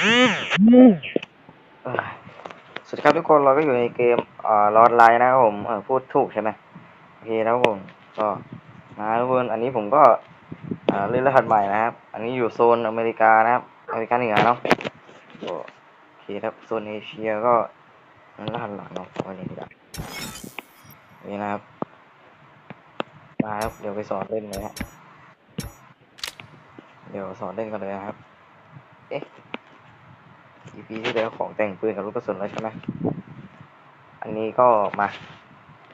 สวัสดีครับทุกคนเราก็อยู่ในเกมอ่าลอดไลน์นะครับผมพูดถูกใช่ไหมโอเคนะครับผมก็นะทุกคนอันนี้ผมก็เล่นรหัสใหม่นะครับ อันนี้อยู่โซนอเมริกานะครับอเมริกาเหนือเนาะโอเคครับโซนเอเชียก็นั่นรหัสหลังเนาะวันนี้ดีกว่านี่นะครับมาครับเดี๋ยวไปสอนเล่นเลยฮะเดี๋ยวสอนเล่นกันเลยนะครับ เอ๊ะ EP ที่แล้วของแต่งปืนกับลูกกระสุนแล้วใช่ไหมอันนี้ก็มา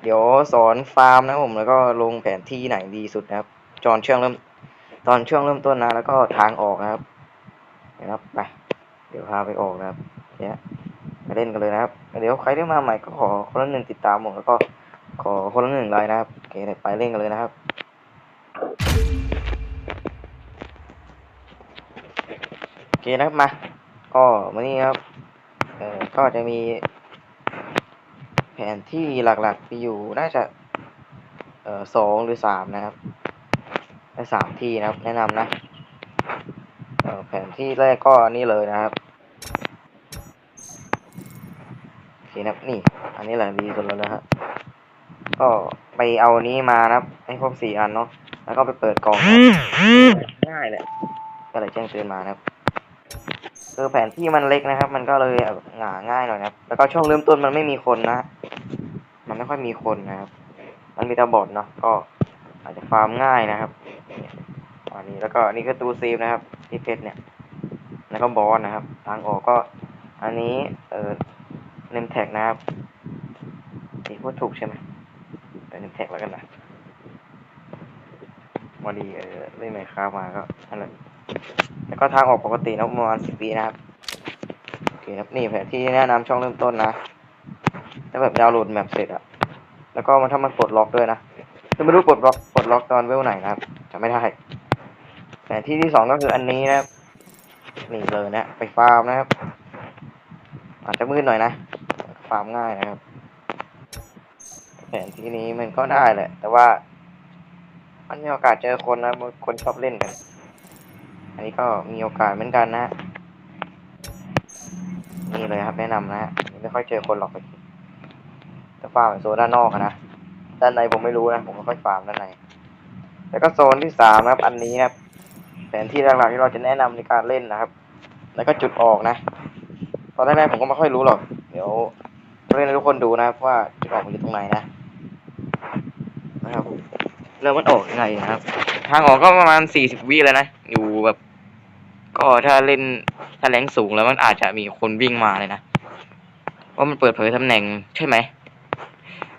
เดี๋ยวสอนฟาร์มนะผมแล้วก็ลงแผนที่ไหนดีสุดนะครับตอนช่วงเริ่ม ตอนช่วงเริ่มต้นนะ แล้วก็ทางออกนะครับนะครับไปเดี๋ยวพาไปออกนะครับเนี่ยมาเล่นกันเลยนะครับ เดี๋ยวใครที่มาใหม่ก็ขอคนละหนึ่งติดตามผมแล้วก็ขอคนละหนึ่งไลน์นะครับโอเคเดี๋ยวไปเล่นกันเลยนะครับโอเคนะครับมา ก็วันนี้ครับเอ่อก็จะมี แผนที่หลักๆมีอยู่น่าจะเอ่อสองหรือสามนะครับได้สามที่นะครับแนะนำนะเอ่อแผนที่แรกก็นี่เลยนะครับโอเคนะครับนี่ อันนี้แหละดีสุดแล้วนะฮะ ก็ไปเอานี้มานะครับให้ครบสี่อันเนาะ แล้วก็ไปเปิดกล่องนะครับง่ายเลยก็เลยแจ้งเตือนมานะครับ คือแผนที่มันเล็กนะครับ มันก็เลยหาง่ายหน่อยนะครับ แล้วก็ช่วงเริ่มต้นมันไม่มีคนนะ มันไม่ค่อยมีคนนะครับ มันมีต่บอทเนาะ ก็อาจจะฟาร์มง่ายนะครับอันนี้แล้วก็นี่ก็ตูเซฟนะครับที่เพชรเนี่ย แล้วก็บอสนะครับ ทางออกก็อันนี้เออเนมแท็กนะครับนี่พูดถูกใช่ไหมเนมแท็กแล้วกันนะวันดีเออเล่นไหมครับมาก็นั่นแหล แล้วก็ทางออกปกตินะประมาณสิบวินะครับโอเคครับนี่แผนที่แนะนำช่องเริ่มต้นนะถ้าแบบดาวน์โหลดแมปเสร็จอะแล้วก็มันถ้ามันปลดล็อกด้วยนะจะไม่รู้ปลดล็อกปลดล็อกตอนเวลไหนนะครับจะไม่ได้แผนที่ที่สองก็คืออันนี้นะครับนี่เลยนะ ไปฟาร์มนะครับ อาจจะมืดหน่อยนะ ฟาร์มง่ายนะครับ แผนที่นี้มันก็ได้แหละ แต่ว่า มันมีโอกาสเจอคนนะ คนชอบเล่นกัน อันนี้ก็มีโอกาสเหมือนกันนะ นี่เลยครับแนะนำนะฮะไม่ค่อยเจอคนหรอกจะฟาร์มโซนด้านนอกนะ ด้านในผมไม่รู้นะ ผมไม่ค่อยฟาร์มด้านใน แล้วก็โซนที่สามนะครับ อันนี้นะครับแผนที่หลักๆที่เราจะแนะนำในการเล่นนะครับ แล้วก็จุดออกนะ ตอนแรกๆผมก็ไม่ค่อยรู้หรอก เดี๋ยวเล่นให้ทุกคนดูนะครับว่าจุดออกมันอยู่ตรงไหนนะนะครับแล้วมันออกยังไงนะครับ ทางออกก็ประมาณสี่สิบวิแล้วนะ อยู่แบบ ก็ถ้าเล่นถ้าแรงสูงแล้วมันอาจจะมีคนวิ่งมาเลยนะว่ามันเปิดเผยตำแหน่งใช่ไหม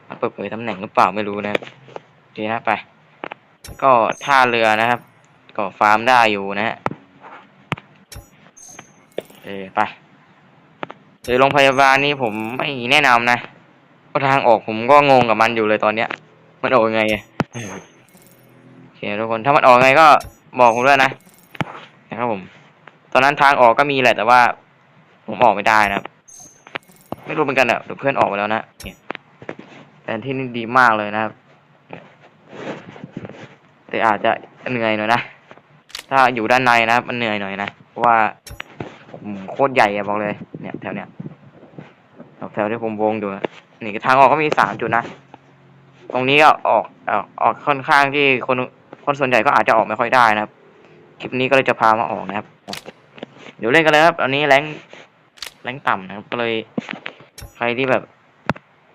มันเปิดเผยตำแหน่งหรือเปล่าไม่รู้นะโอเคนะไป ก็ท่าเรือนะครับ ก็ฟาร์มได้อยู่นะฮะเออไปเดี๋ยวโรงพยาบาลนี้ผมไม่แนะนำนะเพราะทางออกผมก็งงกับมันอยู่เลยตอนเนี้ย มันออกยังไงอะเออโอเคทุกคนถ้ามันออกยังไงก็บอกผมด้วยนะนะครับผม ตอนนั้นทางออกก็มีแหละแต่ว่า ผมออกไม่ได้นะครับ ไม่รู้เหมือนกันอะเดี๋ยวเพื่อนออกไปแล้วนะเนี่ยแต่ที่นี่ดีมากเลยนะครับ แต่อาจจะเหนื่อยหน่อยนะ ถ้าอยู่ด้านในนะครับ มันเหนื่อยหน่อยนะเพราะว่าผมโคตรใหญ่อะบอกเลย เนี่ย แถวเนี้ยแถวที่ผมวงอยู่นี่ทางออกก็มีสามจุดนะ ตรงนี้ก็ออกออกออกค่อนข้างที่คนคนส่วนใหญ่ก็อาจจะออกไม่ค่อยได้นะครับ คลิปนี้ก็เลยจะพามาออกนะครับ เดี๋ยวเล่นกันเลยครับ อันนี้แรงแรงต่ำนะครับก็เลยใครที่แบบ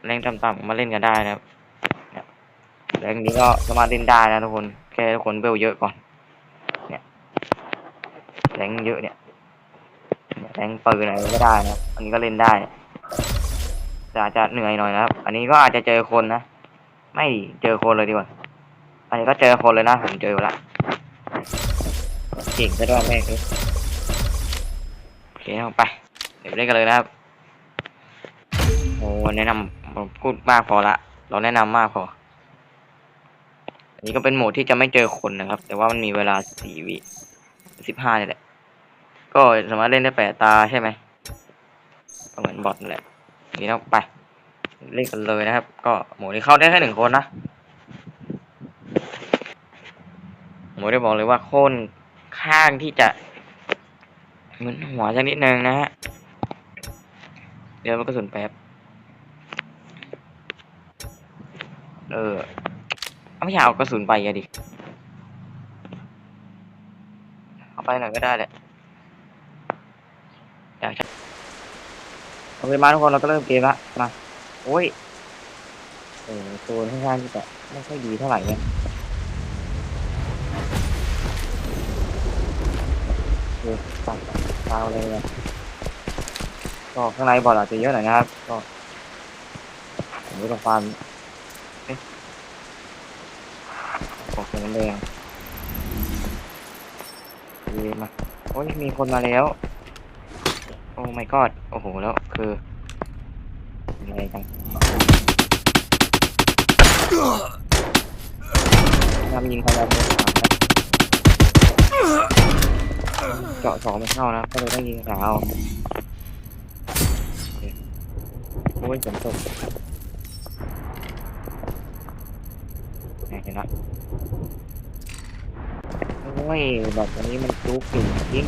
แรงต่ำๆมาเล่นกันได้นะครับแรงนี้ก็สามารถเล่นได้นะทุกคน แค่ทุกคนเบลเยอะก่อน เนี่ยแรงเยอะเนี่ยแรงปืนอะไรก็ได้นะครับ อันนี้ก็เล่นได้แต่อาจจะเหนื่อยหน่อยนะครับ อันนี้ก็อาจจะเจอคนนะ ไม่เจอคนเลยดีกว่า อันนี้ก็เจอคนเลยนะผมเจอละเก่งก็ได้วยแม่ง เลยโอเคเอาไป เดี๋ยวไปเล่นกันเลยนะครับ โอ้แนะนำพูดมากพอละ เราแนะนำมากพอ อันนี้ก็เป็นโหมดที่จะไม่เจอคนนะครับ แต่ว่ามันมีเวลาสี่วิสิบห้านี่แหละ ก็สามารถเล่นได้แปดตาใช่ไหมเหมือนบอทนั่แหละนี่นะไป เล่นกันเลยนะครับ ก็โหมดนี้เข้าได้แค่หนึ่งคนนะโหมดได้บอกเลยว่าโค่นข้างที่จะ เหมือนหัวสักนิดนึงนะฮะ เดี๋ยวมันกระสุนแป๊บ เออเอาไม่อยากเอากระสุนไปอะดิ เอาไปหน่อยก็ได้แหละอยากจะโอเคมาทุกคนเราก็เริ่มเกมละมาโอ้ย เออตัวค่อนข้างที่จะไม่ค่อยดีเท่าไหร่เนี่ย โอตัดเท้าเลยนะก็ข้างในบอร์ดอาจจะเยอะหน่อยนะครับ ก็ผมรู้กับความเอ๊ะออกเสียงแรงมาโอ้ยมีคนมาแล้ว โอ้ my god โอ้โห แล้วคือยังไงกันทำยิงเขาแล้ว เจาะสองไม่เข้านะก็เลยต้องยิงขาเอาโอ้ยฝนตกเห็นละโอ้ยแบบอันนี้มันจุกอยู่จริง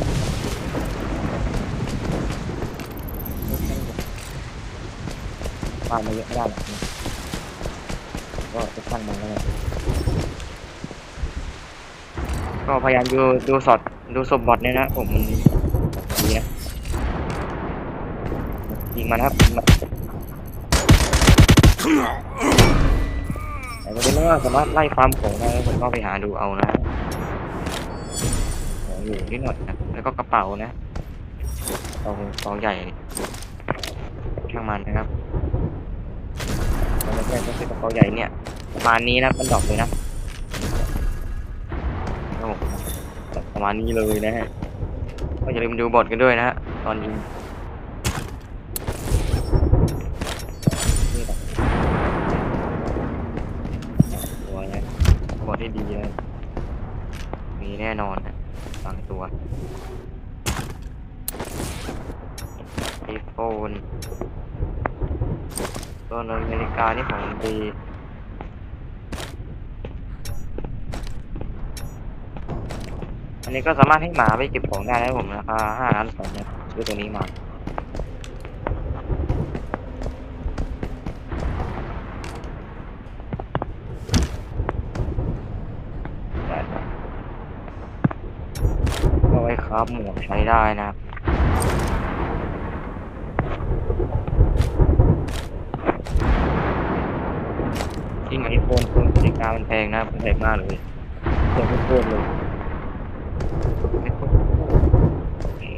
ปามาเยอะไม่ได้หรอกก็จะตั้งมันแล้วก็พยายามดูดูสอด ดูศพบอทเนี่ยนะผมมันดีนะยิงมันครับยิงมันแต่ประเด็นว่าสามารถไล่ฟาร์มของได้ผมก็ไปหาดูเอานะอยู่นิดหน่อยนะแล้วก็กระเป๋านะกระเป๋าใหญ่ช่างมันนะครับไม่ใช่ไม่ใช่กระเป๋าใหญ่เนี่ยประมาณนี้นะมันดอกเลยนะโอ้โห ประมาณนี้เลยนะฮะก็อย่าลืมดูบทกันด้วยนะฮะตอนยิงตัวนะบทที่ดีนะมีแน่นอนนะบางตัวไอโฟนตัวอเมริกานี่ของดี นี้ก็สามารถให้หมาไปเก็บของได้นะผมราคาห้าล้านสองเนี่ยซื้อตัวนี้มาได้ครับก็ไว้ครับหมวกใช้ได้นะครับจริงไอโฟนตัวนาฬิกามันแพงนะมันแพงมากเลยแพงโคตรเลยไม่โคตรนี่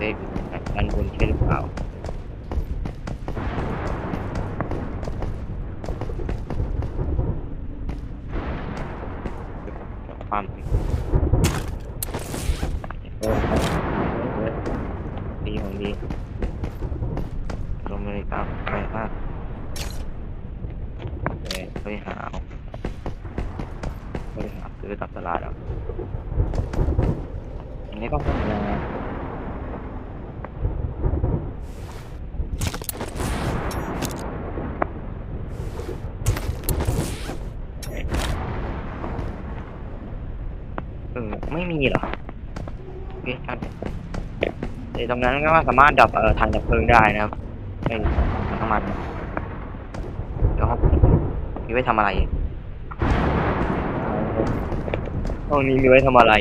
เด็กด้านบนใช่หรือเปล่าความโอ้ยดีของดี ลงนาฬิกาไปมากไปไปหาเอาไปหาซื้อตับตลาดเอาอันนี้ก็คงจะเออไม่มีเหรอโอเคครับแต่ตรงนั้นก็สามารถดับเอ่อทางดับเพลิงได้นะครับ ไอ้ถังน้ำมันเดี๋ยวครับมีไว้ทำอะไรห้องนี้มีไว้ทำอะไร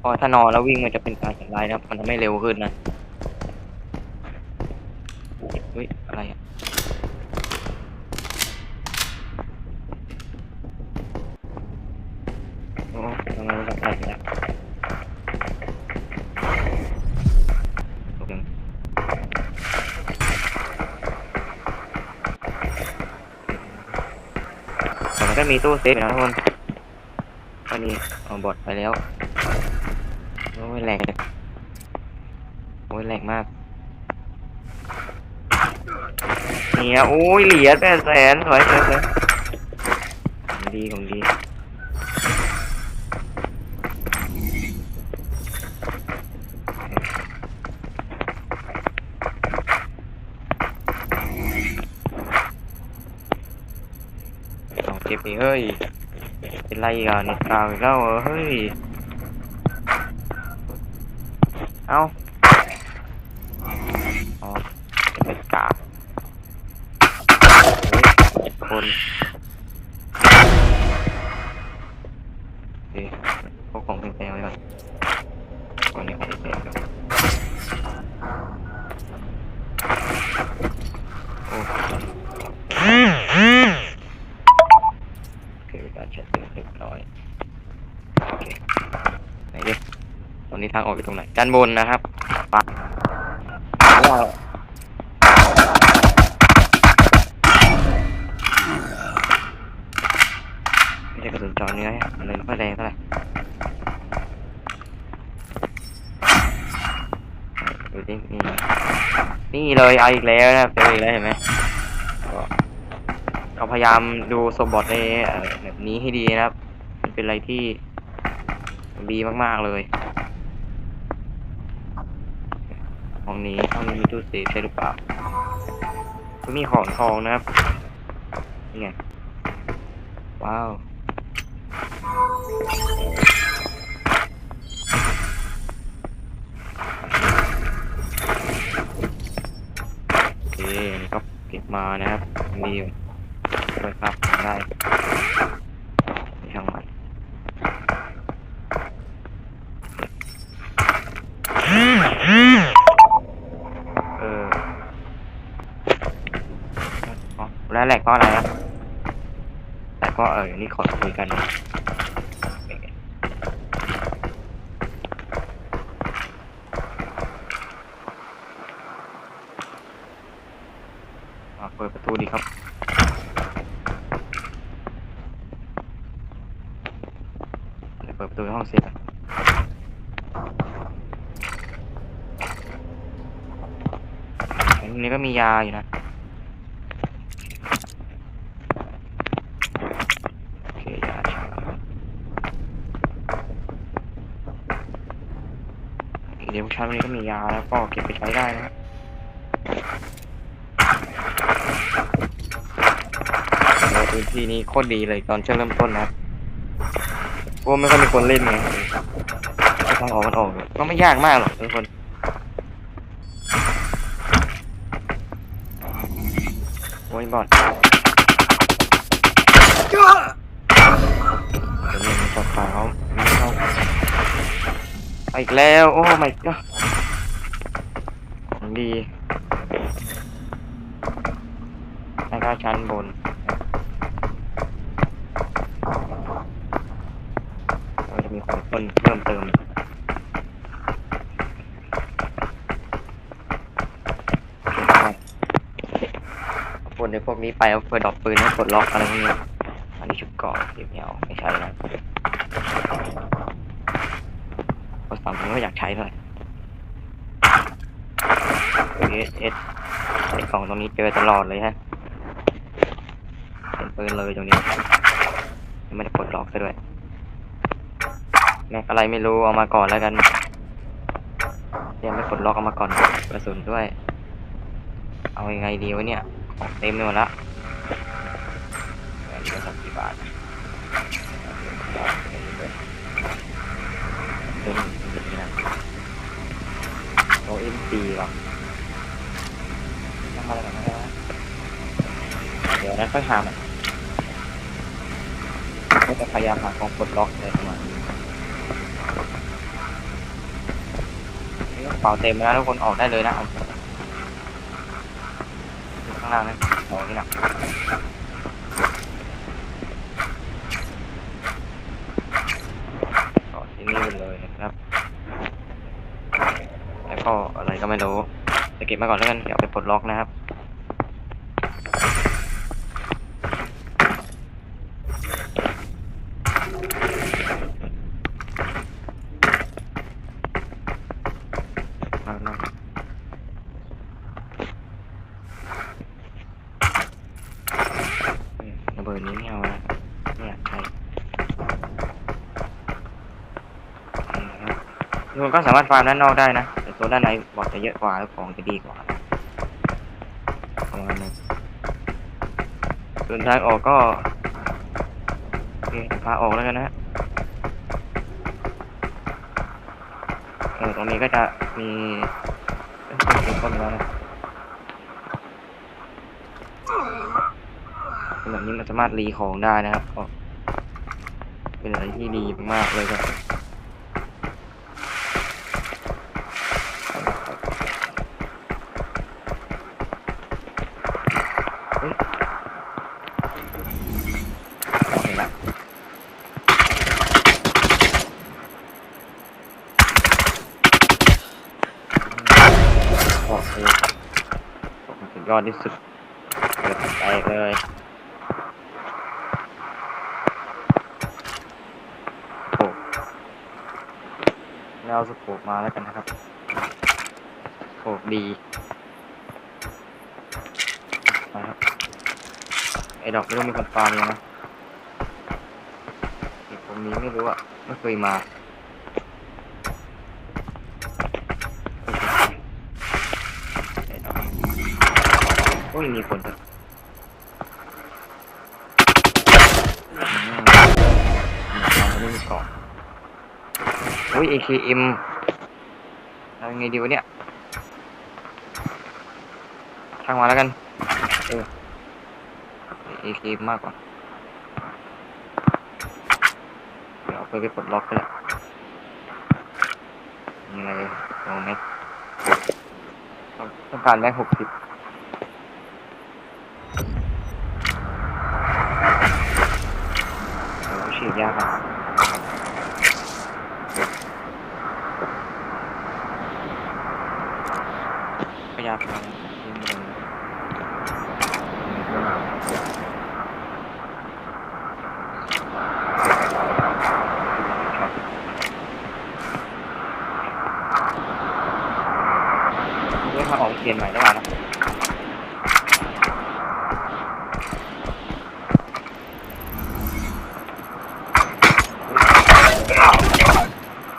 พอถ้านอนแล้ววิ่งมันจะเป็นการสังลายนะครับ มันทำให้เร็วขึ้นนะเฮ้ยอะไรอะ ก็มีตู้เซฟอยู่นะทุกคนตอนนี้เอาบอดไปแล้วโอ้ยแหลกโอ้ยแหลกมากเนี่ยโอ้ยเหรียญแปดแสนสวยสวยสวยดีของดี ก็บไปเฮ้ยเป็นไรกันเน็ตกาวอีกแล้วเหรอเฮ้ย เอา ด้านบนนะครับปะไม่ใช่กระสุนเจอเนื้อมันเลยไม่แรงเท่าไหร่ดูสินี่นี่เลยเอาอีกแล้วนะครับเจออีกแล้วเห็นไหมก็เราพยายามดูโซบอทในแบบนี้ให้ดีนะครับ มันเป็นอะไรที่ดีมากๆเลย ห้องนี้ห้องนี้มีตู้เซฟใช่หรือเปล่า มีของทองนะครับนี่ไงว้าวโอเคนนี้ก็เก็บมานะครับมีอยู่ด้วยครับได้ไม่ช่างมัน เออ อ๋อแล้วแหลกก็อะไรครับแต่ก็เอออย่างนี้ขอคุยกันเปิดประตูดีครับเปิดประตูห้องเซฟอะอันนี้ก็มียาอยู่นะ โอเคยาชา เดี๋ยวชั้นนี้ก็มียาแล้วก็เก็บไปใช้ได้นะโอ้พื้นที่นี้โคตรดีเลยตอนช่วงเริ่มต้นนะครับเพราะว่าไม่ค่อยมีคนเล่นไงทางออกมันออกก็ไม่ยากมากหรอกทุกคนโอ้ยบอดเดี๋ยวนี้มันจะขาวไม่เข้าไปอีกแล้ว โอ้ my god ของดีแล้วก็ชั้นบนเราจะมีของต้นเพิ่มเติมปนในพวกนี้ไปเอาเปิดดอกปืนให้ปลดล็อกอะไรพวกนี้อันนี้ชุดเกาะเดี๋ยวไม่เอาไม่ใช่นะเพราะสามผมก็อยากใช้เท่าไหร่ เอสเอสไอกล่องตรงนี้เจอตลอดเลยฮะเป็นปืนเลยตรงนี้ยังไม่ได้ปลดล็อกซะด้วยแม็กอะไรไม่รู้เอามาก่อนแล้วกันยังไม่ปลดล็อกเอามาก่อนกระสุนด้วย เอายังไงดีวะเนี่ยของเต็มไปหมดละอันนี้ก็สักกี่บาทเต็มเต็มนะโอเอ็มซีหรอ อะไรกันนะเดี๋ยวนะค่อยหามันก็จะพยายามหาของปลดล็อกเลยประมาณนี้เป๋าเต็มแล้วทุกคนออกได้เลยนะเอาข้างล่างนะโอ้นี่นะต่อที่นี่ไปเลยนะครับ แล้วก็อะไรก็ไม่รู้จะเก็บมาก่อนแล้วกันเดี๋ยวไปปลดล็อกนะครับ เอาหน่อยอืมระเบิดนี้ไม่เอาละไม่อยากใช้อืมครับทุ ก็สามารถฟาร์มด้านนอกได้นะแต่ตัวด้านในบอกจะเยอะกว่าแล้วของจะดีกว่าประมาณนั้นส่วนทางออกก็เคพาออกแล้วกันนะฮะเออตรงนี้ก็จะมีเป็นต้นแล้วนะแบบนี้มันสามารถรีของได้นะครับเป็นอะไรที่ดีมากๆเลยครับเฮ้ยเห็นละ โอเคสุดย อดที่สุดเปิดไปเลยโอ้แล้วเอาสโคปมาแล้วกันนะครับโคปดีมาครับไอ้ดอกไม่รู้มีคนฟาร์มยังนะไอ้ผมนี้ไม่รู้อะ ไม่เคยมา ไอ้ดอก โอ้ยมีคนครับอืมมีคนไม่มีกาะโอ้ย AKM เอายังไงดีวะเนี่ยทางมาแล้วกัน เออ AKM มากกว่า เดี๋ยวเอาไปไปปลดล็อกก็ได้มีอะไรลองไหมต้ต้องการได้หกสิบ เดี๋ยวฉีดยาก่อนพยาพายิงเลยเรื่องมาออกเปลี่ยนใหม่ได้แล้วนะ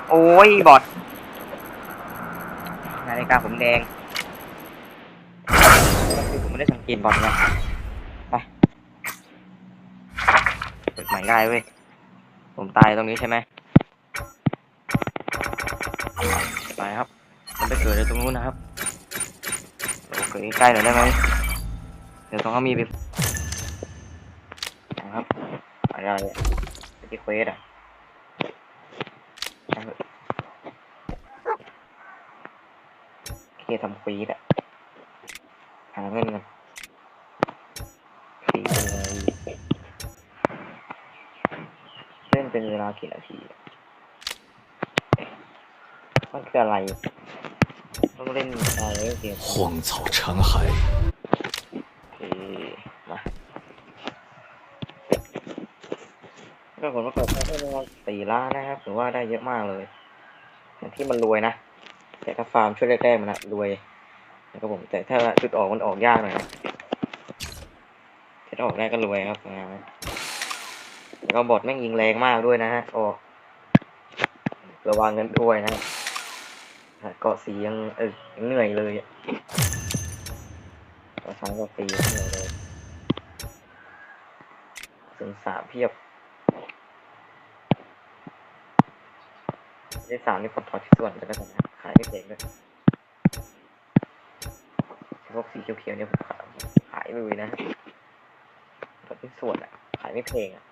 โอ้ ยบอดนาฬิกาผมแดงคือผมไม่ได้สังเกตบอดไงไปเปิดใหม่ได้เว้ย ผมตายตรงนี้ใช่ไหมไปครับมันไปเกิดในตรงนู้นนะครับโอเคใกล้หน่อยได้ไหมเดี๋ยวต้องเขามีไปนะครับอะไรไปที่เควสอะ เคทำฟรีดอะหาเงินกันฟรีเลยเล่นเป็นเวลากี่นาทีอะมันคืออะไร ต้องเล่นอะไรเกม 荒草残骸， โอเคมาก็ผลประกอบการได้ประมาณสี่ล้านนะครับถือว่าได้เยอะมากเลยอย่างที่มันรวยนะ แต่ถ้าฟาร์มช่วยแรกๆมันอะรวยนะครับผมแต่ถ้าจุดออกมันออกยากหน่อยนะถ้าออกได้ก็รวยครับงานนะแล้วก็บอทแม่งยิงแรงมากด้วยนะฮะโอ้ระวังกันด้วยนะเกาะสียังเออยังเหนื่อยเลยกาะสองเกาะสีเหนื่อยเลยถึงสามเพียบได้สามนี่ผมถอดชิ้นส่วนไปแล้วกันนะ ขายไม่แพงด้วยพวกสีเขียวๆเนี่ยผมขายขายเลยนะแบบเป็นส่วนอะ ขายไม่แพลงอะ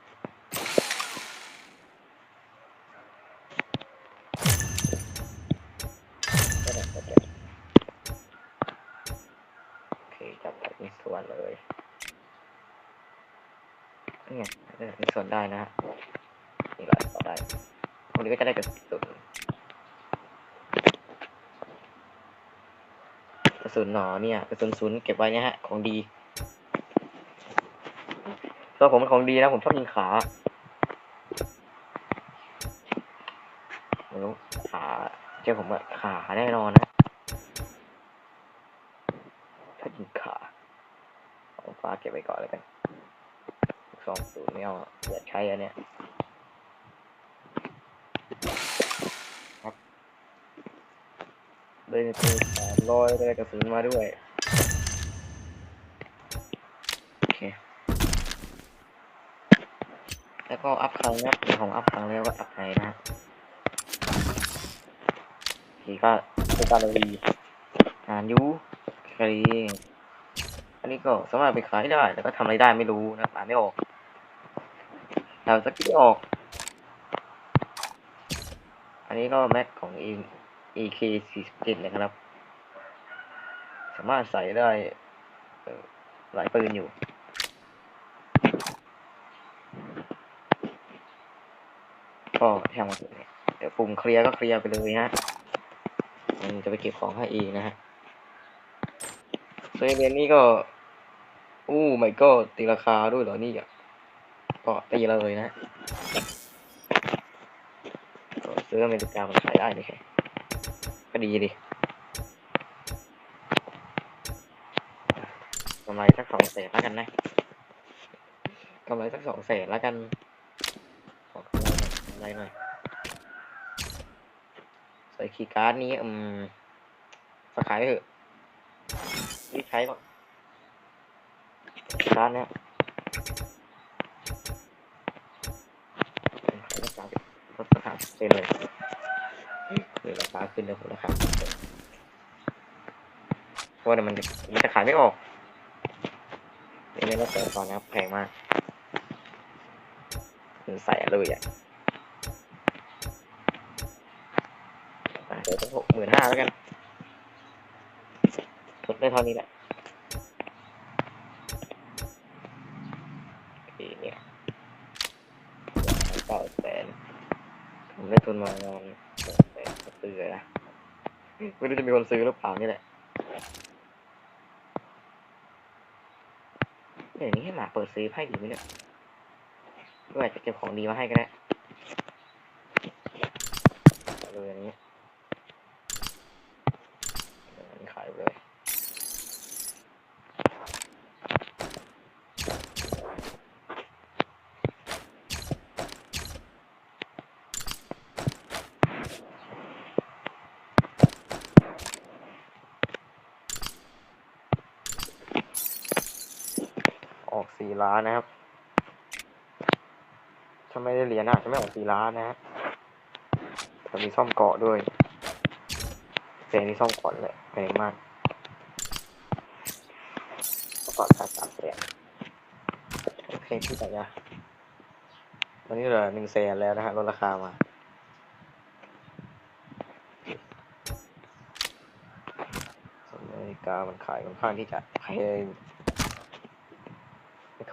โอเคจับแบบเป็นส่วนเลยนี่ไงได้เป็นส่วนได้นะฮะนี่แหละต่อได้พวกนี้ก็จะได้กระสุนก ระสุนหนอเนี่ยกระสุนศูนย์เก็บไว้เนี่ยฮะ ของดีตัวผมเป็นของดีนะผมชอบยิงขาไม่รู้ขาเจอผมอะขาแน่นอนนะถ้ายิงขาเอาฟ้าเก็บไว้ก่อนแล้วกันสองศูนย์ไม่เอาอะอย่าใช้อันเนี้ยเลยตัว ร้อยได้กระสุนมาด้วย โอเค แล้วก็อัพครั้งนะเดี๋ยวผมอัพครั้งแล้วก็อัพไหนนะทีก็เป็นการรีงานยูคดีอันนี้ก็สามารถไปขายได้แต่ก็ทำอะไรได้ไม่รู้นะอ่านไม่ออกเราสกิปออก อันนี้ก็แม็กของ E EK 47 นะครับามารถใส่ได้หลายปืนอยู่ ก็แทงมาถึงเนี่ยเดี๋ยวปุ่มเคลียร์ก็เคลียร์ไปเลยฮะมันจะไปเก็บของให้เองนะฮะเซเวนนี่ก็อู้ไม่ก็ตีราคาด้วยเหรอนี่อะก็ตีเลยนะซื้ออเมริกามันขายได้นี่แค่ก็ดีดิกำไร สองแสนแล้วกันนะกำไรสักสองแสนแล้วกันขอกำไรหน่อยกำไรหน่อยใส่คีย์การ์ดนี้อืมสกขายเถอะรีบใช้ก่อนคีการ์ดเนี้ยขายราคาลดราคาเป็นเลยคือราคาขึ้นแล้วผมราคาเพราะว่าเดี๋ยวมันมันจะขายไม่ออก นี่ไม่ต้องเปิดตอนนะครับแพงมากมันใส่เลยอะอะเดี๋ยวต้องหกหมื่นห้าแล้วกันลดได้เท่านี้แหละโอเนี่ยเก้าแสนผมได้ทุนมาประมาณแสนแสนซื้อเลยนะไม่รู้จะมีคนซื้อหรือเปล่านี่แหละเดี๋ยวนี้ให้หมา เปิดซื้อให้ดีไหมเนี่ยด้วยอาจจะเก็บของดีมาให้ก็ได้เอาเลยอันนี้อันนี้ขายเลย ออกสี่ ล้านนะครับถ้าไม่ได้เหรียญอะจะไม่ออกสี่ล้านนะฮะแต่มีซ่อมเกาะด้วยเพลงที่ซ่อมก่อนเลยแพงมากก็ก่อนค่าสามแสนเพลงที่ไหนอะวันนี้เหลือหนึ่งแสนแล้วนะฮะลดราคามาอเมริกามันขายค่อนข้างที่จะแพง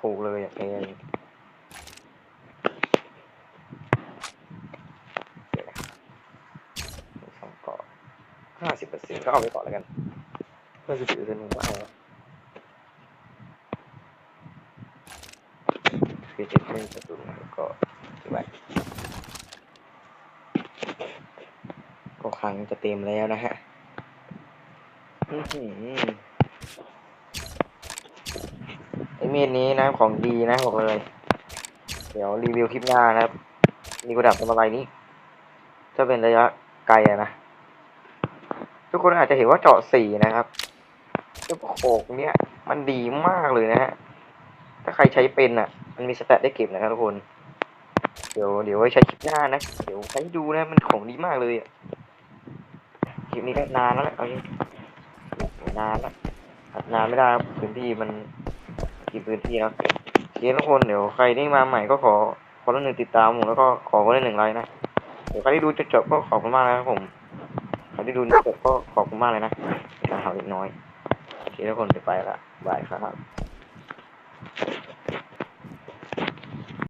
ถูกเลยอะแพงเลยวนะซ่อมเกาะห้าสิบเปอร์เซ็นต์ก็เอาไปก่อนแล้วกันเพื่อจะถือร์เป็นหนึ่งว่าเอาคือจ็ดไม่ประตูแล้วก็ถือไว้ก็ครั้งจะเต็มแล้วนะฮะ อื้อหือไอเมดนี้นะของดีนะบอกเลย เดี๋ยวรีวิวคลิปหน้านะครับ มีกระดับทำอะไรนี้ถ้าเป็นระยะไกละนะ ทุกคนอาจจะเห็นว่าเจาะสี่นะครับเจ้าโขกเนี่ยมันดีมากเลยนะฮะ ถ้าใครใช้เป็นอะ มันมีสแตทได้เก็บนะครับทุกคน เดี๋ยวเดี๋ยวไว้ใช้คลิปหน้านะ เดี๋ยวใช้ดูนะมันของดีมากเลยอะคลิปนี้ก็นานแล้วแหละเอาจริงนานแล้วอัดนานไม่ได้ครับพื้นที่มัน กี่พื้นที่แล้วโอเคทุกคนเดี๋ยวใครที่มาใหม่ก็ขอคนละหนึ่งติดตามผมแล้วก็ขอคนละหนึ่งไลค์นะเดี๋ยวใครที่ดูจนจบก็ขอบคุณมากนะครับผมใครที่ดูจบก็ขอบคุณมากเลยนะนะครับเล็กน้อยโอเคทุกคนไปละบายครับ